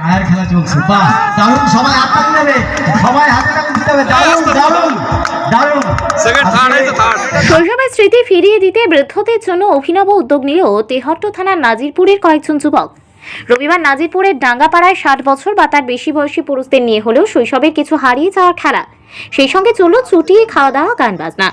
Tyre খেলা চলছে? বাহ দারুণ সবাই হাত তালি দেবে সবাই হাতে তালি দিতে হবে। দারুণ দারুণ দারুণ। সেকেন্ড থার্ড হয়েছে থার্ড শৈশবের স্মৃতি ফিরিয়ে দিতে বৃদ্ধদের জন্য অভিনব উদ্যোগ নিল তেহট্ট থানার নাজিরপুরের কয়েকজন যুবক। রবিবার নাজিরপুরের ডাঙ্গাপাড়ায় ষাট বছর বা তার বেশি বয়সী পুরুষদের নিয়ে হলেও শৈশবের কিছু হারিয়ে যাওয়ার খেলা। সেই সঙ্গে চলল চুটিয়ে খাওয়া দাওয়া গান বাজনা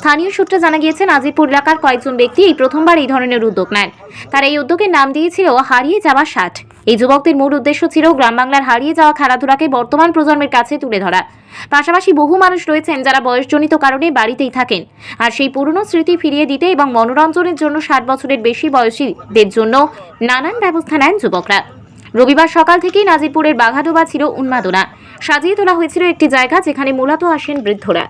স্থানীয় সূত্রে জানা গিয়েছে নাজিরপুর এলাকার কয়েকজন ব্যক্তি এই প্রথমবার এই ধরনের উদ্যোগ নেন। তারা এই উদ্যোগের নাম দিয়েছিল হারিয়ে যাওয়া ষাট। এই যুবকদের মূল উদ্দেশ্য ছিল গ্রাম বাংলার হারিয়ে যাওয়া খেলাধুলাকে বর্তমান প্রজন্মের কাছে তুলে ধরা পাশাপাশি বহু মানুষ রয়েছেন যারা বয়সজনিত কারণে বাড়িতেই থাকেন আর সেই পুরনো স্মৃতি ফিরিয়ে দিতে এবং মনোরঞ্জনের জন্য ষাট বছরের বেশি বয়সীদের জন্য নানান ব্যবস্থা নেন যুবকরা রবিবার সকাল থেকেই নাজিরপুরের বাঘাডোবা ছিল উন্মাদনা সাজিয়ে তোলা হয়েছিল একটি জায়গা যেখানে মূলত আসেন বৃদ্ধরা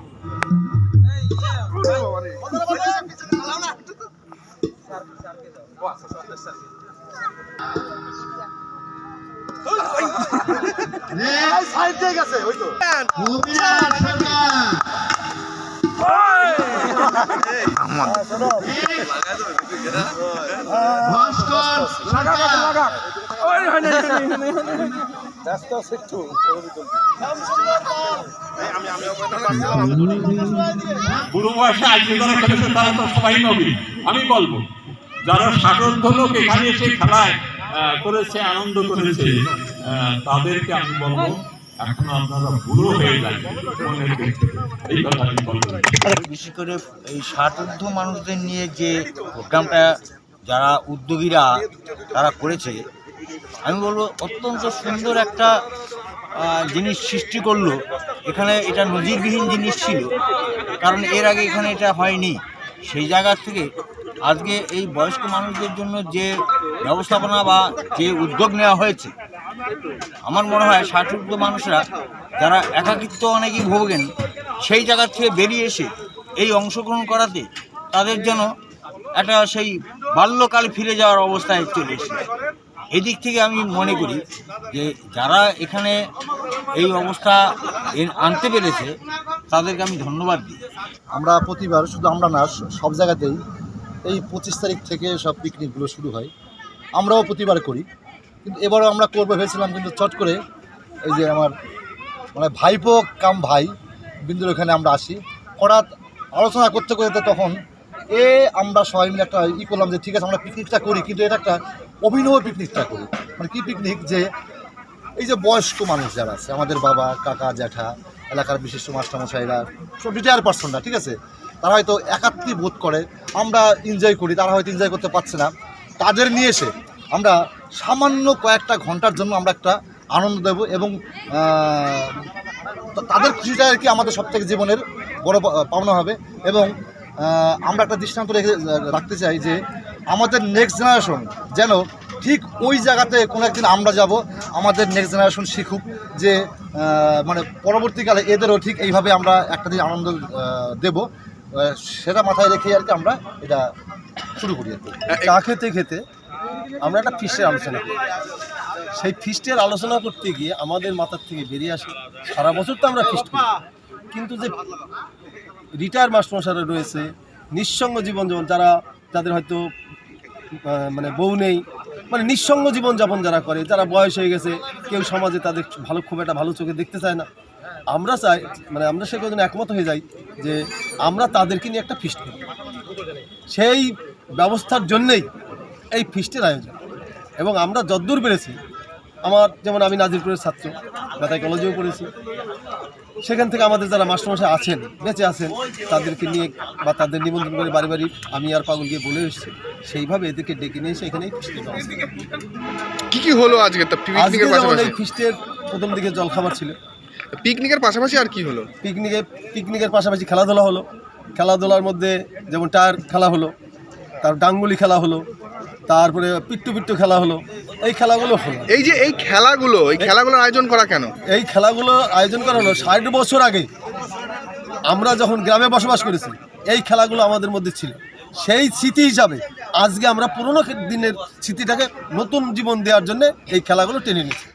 অভিনাশ সরকার ভাস্কর সরকার বুড়ো বয়সে আজকে যারা খেলেছে তারা তো সবাই নবী আমি বলব যারা সাগরধ লোক এখানে এসে খেলায় করেছে আনন্দ করেছে। তাদেরকে আমি বলব এখন আপনারা বুড়ো হয়ে যান মনের দিক থেকে। এই কথা আমি বলব। বিশেষ করে এই ষাটোর্ধ মানুষদের নিয়ে যে প্রোগ্রামটা যারা উদ্যোগীরা তারা করেছে আমি বলব অত্যন্ত সুন্দর একটা জিনিস সৃষ্টি করল। এখানে এটা নজিরবিহীন জিনিস ছিল কারণ এর আগে এখানে এটা হয়নি। সেই জায়গার থেকে আজকে এই বয়স্ক মানুষদের জন্য যে ব্যবস্থাপনা বা যে উদ্যোগ নেওয়া হয়েছে, আমার মনে হয় ষাটোর্ধ মানুষরা যারা একাকিত্ব অনেকেই ভোগেন, সেই জায়গার থেকে বেরিয়ে এসে এই অংশগ্রহণ করাতে তাদের যেন একটা সেই বাল্যকাল ফিরে যাওয়ার অবস্থায় চলে এসেছে। এদিক থেকে আমি মনে করি যে যারা এখানে এই অবস্থা আনতে পেরেছে তাদেরকে আমি ধন্যবাদ দিই। আমরা প্রতিবার, শুধু আমরা না সব জায়গাতেই এই পঁচিশ তারিখ থেকে সব পিকনিকগুলো শুরু হয়। আমরাও প্রতিবার করি। কিন্তু এবারও আমরা করব ভেবেছিলাম, কিন্তু চট করে এই যে আমার মানে ভাইপো কাম ভাই, বিন্দুর ওখানে আমরা আসি। হঠাৎ আলোচনা করতে করতে তখন এ আমরা সবাই মিলে একটা ই করলাম যে, ঠিক আছে, আমরা পিকনিকটা করি, কিন্তু এটা একটা অভিনব পিকনিকটা করি। মানে কি পিকনিক যে, এই যে বয়স্ক মানুষ যারা আছে, আমাদের বাবা, কাকা, জ্যাঠা এলাকার বিশিষ্ট মাস্টারমশাইরা, সব রিটায়ার পার্সনরা ঠিক আছে? তারা হয়তো একাত্মী বোধ করে, আমরা এনজয় করি, তারা হয়তো এনজয় করতে পারছে না। তাদের নিয়ে এসে আমরা সামান্য কয়েকটা ঘণ্টার জন্য আমরা একটা আনন্দ দেব এবং তাদের খুশিটা আর কি আমাদের সবথেকে জীবনের বড় পাওনা হবে এবং আমরা একটা দৃষ্টান্ত রেখে রাখতে চাই যে আমাদের নেক্সট জেনারেশন যেন ঠিক ওই জায়গাতে কোনো একদিন আমরা যাব আমাদের নেক্সট জেনারেশন শিখুক যে মানে পরবর্তীকালে এদেরও ঠিক এইভাবে আমরা একটা দিন আনন্দ দেব। সেটা মাথায় রেখে আর কি আমরা এটা শুরু করি আর কি। চা খেতে খেতে আমরা একটা ফিস্টের আলোচনা করি। সেই ফিস্টের আলোচনা করতে গিয়ে আমাদের মাথার থেকে বেরিয়ে আসে সারা বছর তো আমরা ফিস্ট করি। কিন্তু যে রিটায়ার মাস্টারমশাইরা রয়েছে নিঃসঙ্গ জীবন যেমন যারা যাদের হয়তো মানে বউ নেই মানে নিঃসঙ্গ জীবনযাপন যারা করে, যারা বয়স হয়ে গেছে, কেউ সমাজে তাদের ভালো, খুব একটা ভালো চোখে দেখতে চায় না। আমরা চাই মানে আমরা সে কজন একমত হয়ে যাই যে আমরা তাদেরকে নিয়ে একটা ফিস্ট করি। সেই ব্যবস্থার জন্যেই এই ফিস্টের আয়োজন। এবং আমরা যদ্দূর পেরেছি, আমার, যেমন আমি নাজিরপুরের ছাত্র বেতাই কলেজেও পড়েছি। সেখান থেকে আমাদের যারা মাস্টারমশাই আছেন বেঁচে আছেন তাদেরকে নিয়ে বা তাদের নিমন্ত্রণ করে বাড়ি বাড়ি আমি আর পাগল গিয়ে বলে এসেছি। সেইভাবে এদেরকে ডেকে নিয়ে এসে ব্যবস্থা কি কি হলো আজকে? আজকে পিকনিকের যেমন এই ফিস্টের প্রথম দিকে জলখাবার ছিল। পিকনিকের পাশাপাশি আর কি হলো? পিকনিকে পিকনিকের পাশাপাশি খেলাধুলা হলো। খেলাধুলার মধ্যে যেমন টায়ার খেলা হলো তার ডাঙ্গুলি খেলা হলো তারপরে পিট্টু পিট্টু খেলা হলো। এই খেলাগুলো হলো। এই যে এই খেলাগুলো এই খেলাগুলোর আয়োজন করা কেন? এই খেলাগুলো আয়োজন করা হলো ষাট বছর আগে। আমরা যখন গ্রামে বসবাস করেছি এই খেলাগুলো আমাদের মধ্যে ছিল। সেই স্মৃতি হিসাবে আজকে আমরা পুরনো দিনের স্মৃতিটাকে নতুন জীবন দেওয়ার জন্য এই খেলাগুলো টেনে নিচ্ছি